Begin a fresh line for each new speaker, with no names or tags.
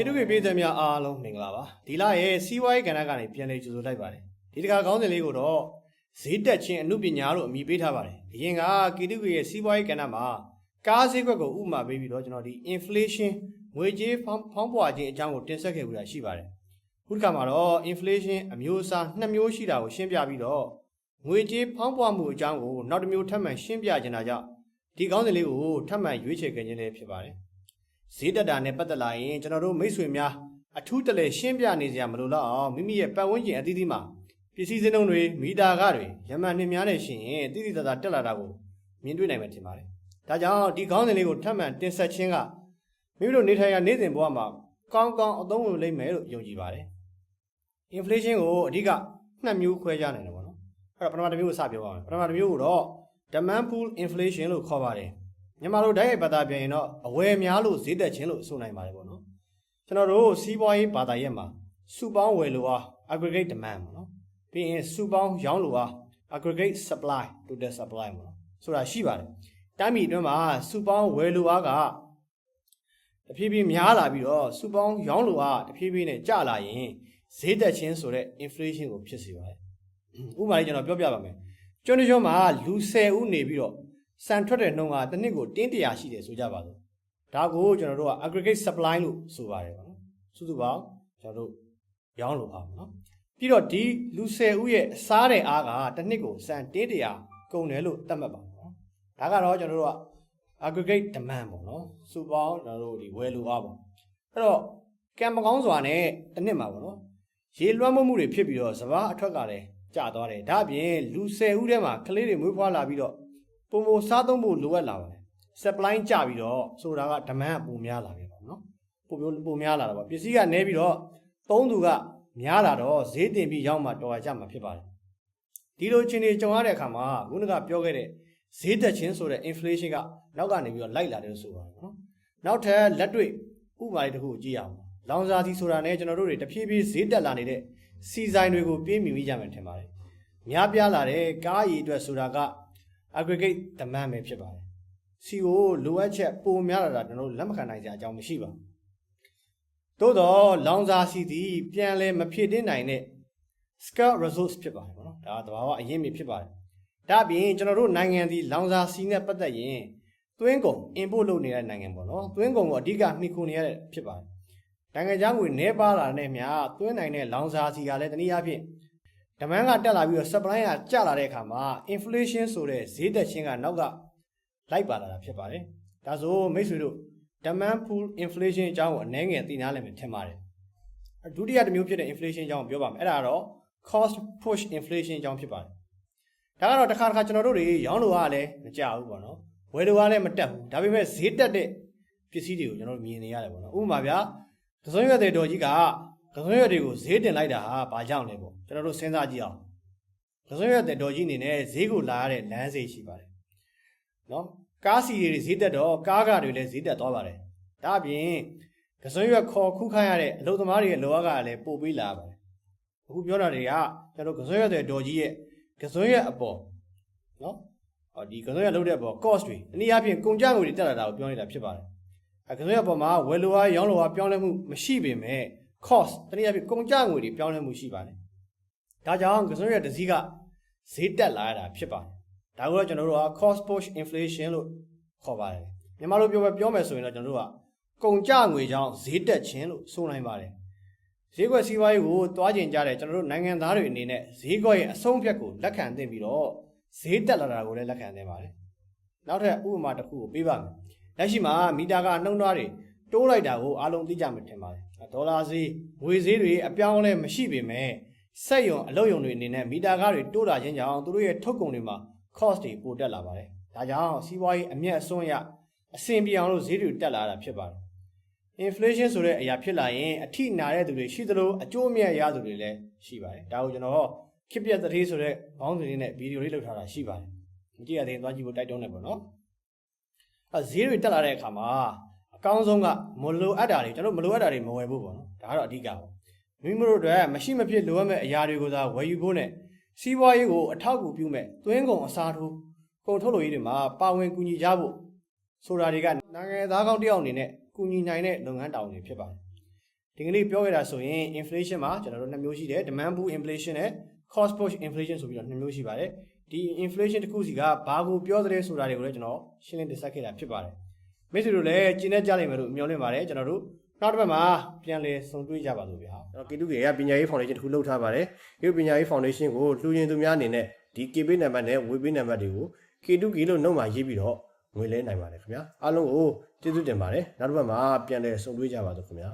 ခေတ္တခေတ်ပြည်သူများအားလုံးမင်္ဂလာပါဒီလရဲ့စီးပွားရေးကဏ္ဍကနေပြန်လည်ကြိုဆိုလိုက်ပါတယ်ဒီတခါခေါင်းစဉ်လေးကိုတော့ဈေးတက်ခြင်းအမှုပညာလို့အမည်ပေးထားပါတယ်အရင်ကခေတ္တခေတ်ရဲ့စီးပွားရေးကဏ္ဍမှာကားဈေးကွက်ကိုဥပမာပေးပြီးတော့ကျွန်တော်ဒီ inflation ငွေကြေးဖောင်းဖောင်းပွားခြင်းအကြောင်းကိုတင်ဆက်ခဲ့ပူတာရှိပါတယ်ခုတစ်ခါမှာတော့ inflation အမျိုးအစားနှစ်မျိုးရှိတာကိုရှင်းပြပြီးတော့ငွေကြေးဖောင်းပွားမှုအကြောင်းကိုနောက်တစ်မျိုးထပ်မံရှင်းပြခြင်းတာကြောင့်ဒီခေါင်းစဉ်လေးကိုထပ်မံရွေးချယ်ခဲ့ခြင်းလည်းဖြစ်ပါတယ် ဈေးတက်တာနဲ့ပတ်သက်လာရင်ကျွန်တော်တို့မိတ်ဆွေများအထူးတလဲရှင်းပြနေကြမလို့တော့အောင်မိမိရဲ့ပတ်ဝန်းကျင်အသီးသီးမှာပစ္စည်းစင်းလုံးတွေမီတာကတွေရမန်နှင်းများနဲ့ရှင်ရင်တိတိတသာတက်လာတာကိုမြင်တွေ့နိုင်မယ်ထင်ပါတယ်။ဒါကြောင့်ဒီခေါင်းစဉ်လေးကိုထပ်မံတင်ဆက်ခြင်းကမိမိတို့နေထိုင်ရာနေ့စဉ်ဘဝမှာကောင်းကောင်းအသုံးဝင်လိမ့်မယ်လို့ယုံကြည်ပါတယ်။ inflation ကိုအဓိကနှစ်မျိုးခွဲခြားနိုင်တယ်ပေါ့နော်။အဲ့တော့ပထမတစ်မျိုးကိုစပြောပါမယ်။ပထမတစ်မျိုးကိုတော့ demand pull inflation လို့ခေါ်ပါတယ်။ မြန်မာလိုဓာတ်ရိုက်ဘာသာပြန်ရင်တော့အဝယ်များလို့ဈေးတက်ခြင်းလို့ဆိုနိုင်ပါတယ်ပေါ့နော်ကျွန်တော်တို့စီးပွားရေးဘာသာရပ်မှာစုပေါင်းဝယ်လိုအား aggregate demand ပေါ့နော်ပြီးရင်စုပေါင်းရောင်းလိုအား aggregate supply total supply ပေါ့နော်ဆိုတာရှိပါတယ်တိုင်းပြည်အတွင်းမှာစုပေါင်းဝယ်လိုအားကတဖြည်းဖြည်းများလာပြီးတော့စုပေါင်းရောင်းလိုအားတဖြည်းဖြည်းနဲ့ကျလာရင်ဈေးတက်ခြင်းဆိုတဲ့ inflation ကိုဖြစ်စေပါတယ်ဥပမာလေးကျွန်တော်ပြောပြပါမယ်ကျွန်းတစ်ကျွန်းမှာလူ10ဦးနေပြီးတော့ စံထွက်တဲ့နှုန်းကတစ်နှစ်ကိုတင်းတရာရှိတယ်ဆိုကြပါစို့ဒါကိုကျွန်တော်တို့က aggregate supply လို့ဆိုပါတယ်ပေါ့နော်စုစုပေါင်းကျွန်တော်တို့ရောင်းလို့ပါပေါ့နော်ပြီးတော့ဒီလူ10ဦးရဲ့အစားတဲ့အားကတစ်နှစ်ကိုစံတင်းတရာကုန်တယ်လို့သတ်မှတ်ပါပေါ့နော်ဒါကတော့ကျွန်တော်တို့က aggregate demand ပေါ့နော်စုပေါင်းကျွန်တော်တို့ဒီဝယ်လိုအားပေါ့အဲ့တော့ကံမကောင်းစွာနဲ့တစ်နှစ်မှာပေါ့နော်ရေလွှမ်းမိုးမှုတွေဖြစ်ပြီးတော့စဘာအထွက်ကလည်းကျသွားတယ်ဒါအပြင်လူ10ဦးထဲမှာကလေးတွေမွေးဖွားလာပြီးတော့ ပုံပုံစားသုံးဖို့လိုအပ်လာပါတယ် supply ကျပြီးတော့ဆိုတာက demand ကပုံများလာပြီပေါ့နော်ပုံမျိုးပုံများလာတာပေါ့ပစ္စည်းကနည်းပြီးတော့သုံးသူကများလာတော့ဈေးတင်ပြီးရောက်မှတော်ရကြမှာဖြစ်ပါတယ်ဒီလိုချင်းတွေကြုံရတဲ့အခါမှာခုနကပြောခဲ့တဲ့ဈေးတက်ခြင်းဆိုတဲ့ inflation ကနောက်ကနေပြီးတော့လိုက်လာတယ်လို့ဆိုပါတယ်နော်နောက်ထပ်လက်တွေ့ဥပမာလေးတစ်ခုကိုကြည့်ရအောင်လောင်စာစီဆိုတာနဲ့ကျွန်တော်တို့တွေတဖြည်းဖြည်းဈေးတက်လာနေတဲ့စီဆိုင်တွေကိုပြေးမြင်မိကြမယ်ထင်ပါတယ်များပြားလာတဲ့ကားရည်အတွက်ဆိုတာက aggregate demand ပဲဖြစ်ပါတယ်။ CO လိုအပ်ချက်ပိုများလာတာကျွန်တော်တို့လက်မခံနိုင်ကြအကြောင်းမရှိပါဘူး။သို့တော့လောင်စာစီသည် ပြန်လဲမဖြစ်တင်နိုင်တဲ့ scarce resource ဖြစ်ပါတယ်ပေါ့နော်။ဒါကတဘာဝအရင်မြစ်ဖြစ်ပါတယ်။ဒါ့အပြင်ကျွန်တော်တို့နိုင်ငံသည်လောင်စာစီနဲ့ပတ်သက်ရင်သွင်းကုန် import လုပ်နေတဲ့နိုင်ငံပေါ့နော်။သွင်းကုန်ကိုအဓိကမှီခိုနေရတဲ့ဖြစ်ပါတယ်။နိုင်ငံခြားငွေနှဲပါလာတဲ့မြာသွင်းနိုင်တဲ့လောင်စာစီကလည်းတနည်းအားဖြင့် demand ကတက်လာပြီးတော့ supply ကကျလာတဲ့အခါမှာ inflation ဆိုတဲ့ဈေးတက်ခြင်းကနောက်ကလိုက်ပါလာတာဖြစ်ပါတယ်။ဒါဆိုမိတ်ဆွေတို့ demand pull inflation အကြောင်းကိုအနည်းငယ်သိနာလည်မယ်ထင်ပါတယ်။ဒုတိယတစ်မျိုးဖြစ်တဲ့ inflation အကြောင်းကိုပြောပါမယ်။အဲ့ဒါကတော့ cost push inflation အကြောင်းဖြစ်ပါတယ်။ဒါကတော့တစ်ခါတစ်ခါကျွန်တော်တို့တွေရောင်းလို့ရလည်းမကြဘူးပေါ့နော်။ဝယ်လို့ရလည်းမတက်ဘူး။ဒါပေမဲ့ဈေးတက်တဲ့ပစ္စည်းတွေကိုကျွန်တော်တို့မြင်နေရတယ်ပေါ့နော်။ဥပမာဗျာကစုံရွက်တဲ့တော်ကြီးက ကစွန်ရွက်တွေကိုဈေးတင်လိုက်တာဟာဘာကြောင့်လဲပေါ့ကျွန်တော်တို့စဉ်းစားကြည့်အောင်ကစွန်ရွက်တဲ့တော်ကြီးအနေနဲ့ဈေးကိုလာရတဲ့လမ်းစေးရှိပါတယ်နော်ကားစီတွေဈေးတက်တော့ကားကတွေလည်းဈေးတက်သွားပါတယ်ဒါအပြင်ကစွန်ရွက်ခေါ်ခုခိုင်းရတဲ့အလုပ်သမားတွေရဲ့လောကကလည်းပို့ပေးလာပါတယ်အခုပြောတာတွေကကျွန်တော်ကစွန်ရွက်တဲ့တော်ကြီးရဲ့ကစွန်ရွက်အပေါ်နော်ဟောဒီကစွန်ရွက်လုပ်တဲ့အပေါ် cost တွေအနည်းအားဖြင့်ကုန်ကျငွေတွေတက်လာတာကိုပြောနေတာဖြစ်ပါတယ်အဲကစွန်ရွက်အပေါ်မှာဝယ်လိုအားရောင်းလိုအားပြောင်းလဲမှုမရှိပေမဲ့ cost တနည်းအားဖြင့်ကုန်ကျငွေတွေပြောင်းလဲမှုရှိပါတယ်။ဒါကြောင့်ကစွန်းရဲ့တစည်းကဈေးတက်လာရတာဖြစ်ပါတယ်။ဒါကိုတော့ကျွန်တော်တို့က cost push inflation လို့ခေါ်ပါတယ်။မြန်မာလိုပြောပဲပြောမယ်ဆိုရင်တော့ကျွန်တော်တို့ကကုန်ကျငွေကြောင့်ဈေးတက်ခြင်းလို့ဆိုနိုင်ပါတယ်။ဈေးကွက်စီးပွားရေးကိုတွားကျင်ကြတဲ့ကျွန်တော်တို့နိုင်ငံသားတွေအနေနဲ့ဈေးကွက်ရဲ့အဆုံးဖြတ်ကိုလက်ခံသင့်ပြီးတော့ဈေးတက်လာတာကိုလည်းလက်ခံသင့်ပါတယ်။နောက်ထပ်ဥပမာတစ်ခုကိုပေးပါမယ်။လက်ရှိမှာမီတာကနှုံးသားတွေ တိုးလိုက်တာကိုအားလုံးသိကြမှာထင်ပါတယ်ဒေါ်လာဈေးငွေဈေးတွေအပြောင်းအလဲမရှိပေမဲ့စက်ယုံအလုပ်ယုံတွေအနေနဲ့မီတာကားတွေတိုးလာခြင်းကြောင့်သူတို့ရဲ့ထုတ်ကုန်တွေမှာ cost တွေပိုတက်လာပါတယ်ဒါကြောင့်စီးပွားရေးအမျက်အစွန်းရအဆင်ပြေအောင်လို့ဈေးတွေတက်လာတာဖြစ်ပါတယ် inflation ဆိုတဲ့အရာဖြစ်လာရင်အထိနာတဲ့သူတွေရှိသလိုအကျိုးအမြတ်ရသူတွေလည်းရှိပါတယ်ဒါကိုကျွန်တော်ခစ်ပြက်သတင်းဆိုတဲ့ဘောင်းစင်းနဲ့ဗီဒီယိုလေးလုပ်ထားတာရှိပါတယ်မကြည့်ရသေးရင်သွားကြည့်ဖို့တိုက်တွန်းနေပါတော့အဲဈေးတွေတက်လာတဲ့အခါမှာ အကောင်းဆုံးကမလိုအပ်တာတွေကျွန်တော်မလိုအပ်တာတွေမဝယ်ဖို့ပေါ့နော်ဒါကတော့အဓိကပေါ့မိမိတို့အတွက်မရှိမဖြစ်လိုအပ်မဲ့အရာတွေကိုသာဝယ်ယူဖို့နဲ့စီးပွားရေးကိုအထောက်အကူပြုမဲ့သွင်းကုန်အစားထိုးကုန်ထုတ်လုပ်ရေးတွေမှာပါဝင်ကူညီကြဖို့ဆိုတာတွေကနိုင်ငံသားကောင်းတယောက်အနေနဲ့ကူညီနိုင်တဲ့လုပ်ငန်းတောင်းတွေဖြစ်ပါတယ်ဒီကနေ့ပြောခဲ့တာဆိုရင် inflation မှာကျွန်တော်တို့နှစ်မျိုးရှိတယ် demand pull inflation နဲ့ cost push inflation ဆိုပြီးတော့နှစ်မျိုးရှိပါတယ်ဒီ inflation တစ်ခုစီကဘာကိုပြောတဲ့ဆိုတာတွေကိုလည်းကျွန်တော်ရှင်းလင်းတင်ဆက်ခဲ့တာဖြစ်ပါတယ် မိတ်ဆွေတို့လည်းကျင်းနေကြလိမ့်မယ်လို့မျှော်လင့်ပါတယ်ကျွန်တော်တို့နောက်တစ်ပတ်မှာပြန်လည်ဆုံတွေ့ကြပါလို့ဗျာကျွန်တော်ကေတုကေကပညာရေး foundation တစ်ခုလုပ်ထားပါတယ်ဒီပညာရေး foundation ကိုလှူရင်သူများအနေနဲ့ဒီ KB နံပါတ်နဲ့ဝေပေးနံပါတ်တွေကိုကေတုကေလို့နှုတ်မှာရေးပြီးတော့ငွေလဲနိုင်ပါတယ်ခင်ဗျာအားလုံးကိုကျေးဇူးတင်ပါတယ်နောက်တစ်ပတ်မှာပြန်လည်ဆုံတွေ့ကြပါလို့ခင်ဗျာ